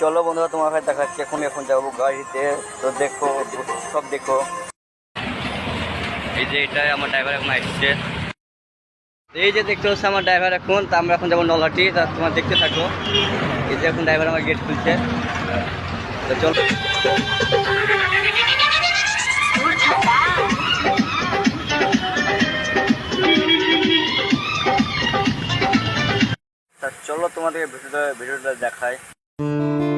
চলো বন্ধুরা, তোমার কাছে দেখাচ্ছি। এখন এখন যাব গাড়িতে। তো দেখো, সব দেখো। এই যে এটাই আমার ড্রাইভার এখন আসছে। এই যে দেখতে হচ্ছে আমার ড্রাইভার এখন, তা আমরা এখন যাব নলহাটি। তা তোমার দেখতে থাকো। এই যে এখন ড্রাইভার আমার গেট খুলছে। তো চলো। চলো তোমাদের ভিডিওটা ভিডিওটা দেখায় Música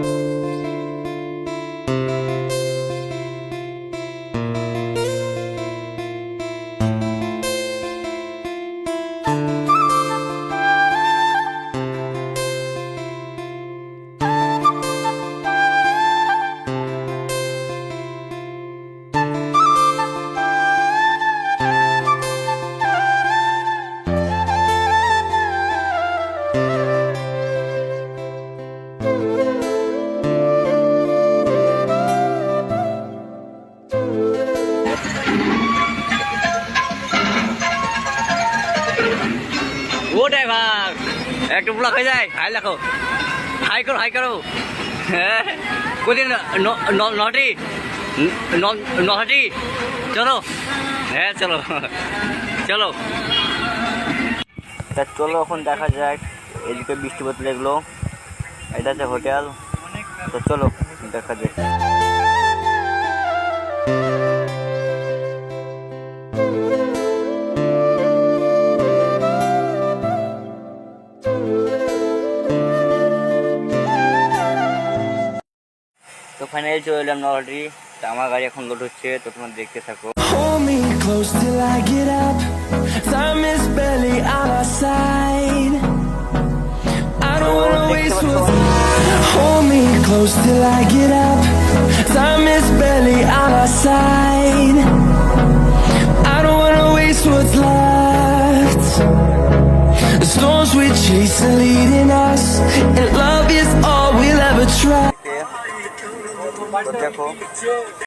ও ড্রাইভার একটু ব্লক হয়ে যায়, হাই লেখো হাই করো হাই করো। হ্যাঁ কোথায় নটি? নহাটি চলো। হ্যাঁ চলো। চলো। তা চলো এখন দেখা যাক, এদিকে বৃষ্টি পড়তে লাগল। এটা হচ্ছে হোটেল। তো চলো, দেখা যাক। ফাইনালি চলে এলাম নলহাটি তা আমার গাড়ি এখন লোড হচ্ছে তো তোমার দেখতে থাকো Hold me close till I get up. Time is barely on our side. I don't wanna waste what's. Left. The storms we chase are leading us, and love is all. তো দেখো।